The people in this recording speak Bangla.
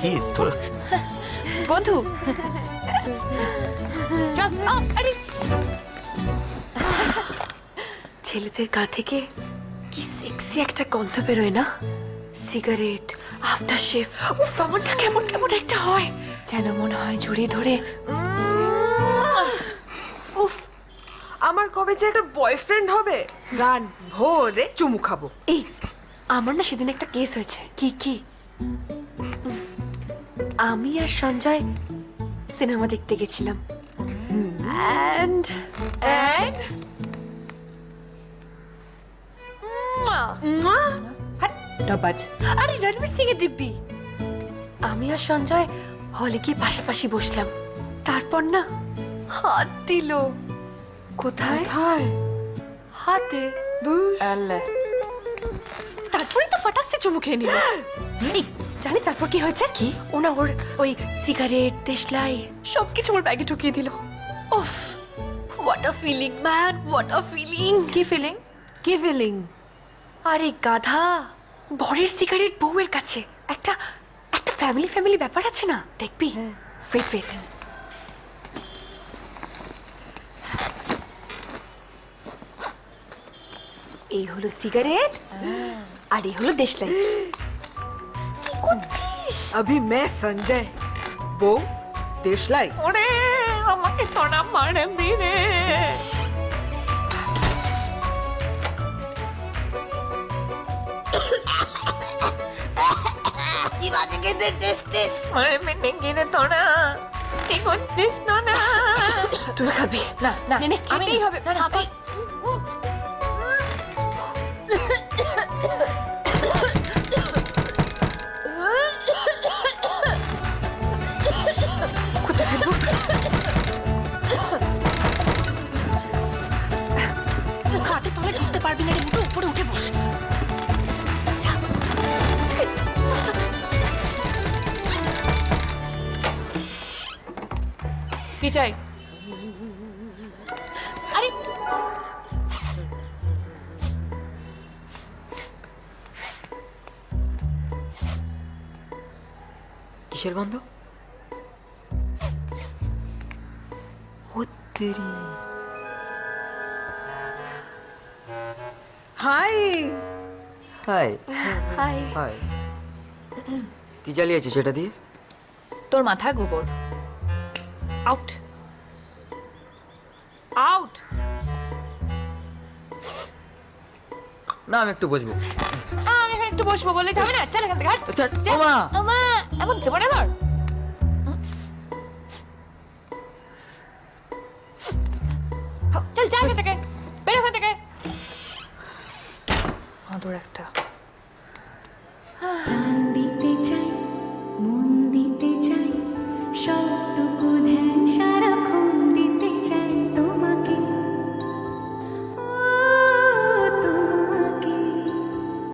কি তোর? বন্ধু। ছেলেদের গা থেকে কি সেক্সি একটা গন্ধ বেরোয় না? সিগারেট আফটার শেভ উফ আমারটা কেমন কেমন একটা হয়? যেন মনে হয় জড়িয়ে ধরে উফ আমার কবে যে একটা বয়ফ্রেন্ড হবে? গান ভোরে চুমু খাব। এই আমার না সেদিন একটা কেস হয়েছে। কি কি? আমি আর সঞ্জয় সিনেমা দেখতে গেছিলাম। অ্যান্ড অ্যান্ড ডাবাজ আরে রণবীর সিং এর দিব্যি। আমি আর সঞ্জয় হলে গিয়ে পাশাপাশি বসলাম। তারপর না হাত দিল। কোথায়? হায় হাতে। তারপরে তো ফটাস্তে চুমু খেয়ে নিল। জানিস তারপর কি হয়েছে? কি? ওনা ওর ওই সিগারেট দেশলাই সবকিছু ওর ব্যাগে ঢুকিয়ে দিল। ওফ what a feeling man what a feeling কি ফিলিং কি ফিলিং আরে গাধা বরের সিগারেট বউয়ের কাছে। একটা একটা ফ্যামিলি ফ্যামিলি ব্যাপার আছে না? দেখবি। ওয়েট ওয়েট এই হলো সিগারেট আর এই হলো দেশলাই। কি করছিস अभी मैं संजय বউ দেশলাই ওরে আমাকে সোনা মারে দিরে তুই খাবি না না খেতেই হবে না খাটে তোলে ঢুকতে পারবি না রে মুঠো উপরে উঠে বস। কি চাই? আরে। কিসের গন্ধ? হত্তেরি। হাই হাই হাই হাই কি জ্বালিয়েছে সেটা দিয়ে? তোর মাথার গোবর। আউট আউট না আমি একটু বসবো। আমি একটু বসবো বলে যাবে না? চল এখান থেকে হাট। যা। ওমা। ওমা, এমন দেবো না চল যা এখান থেকে। আদর একটা।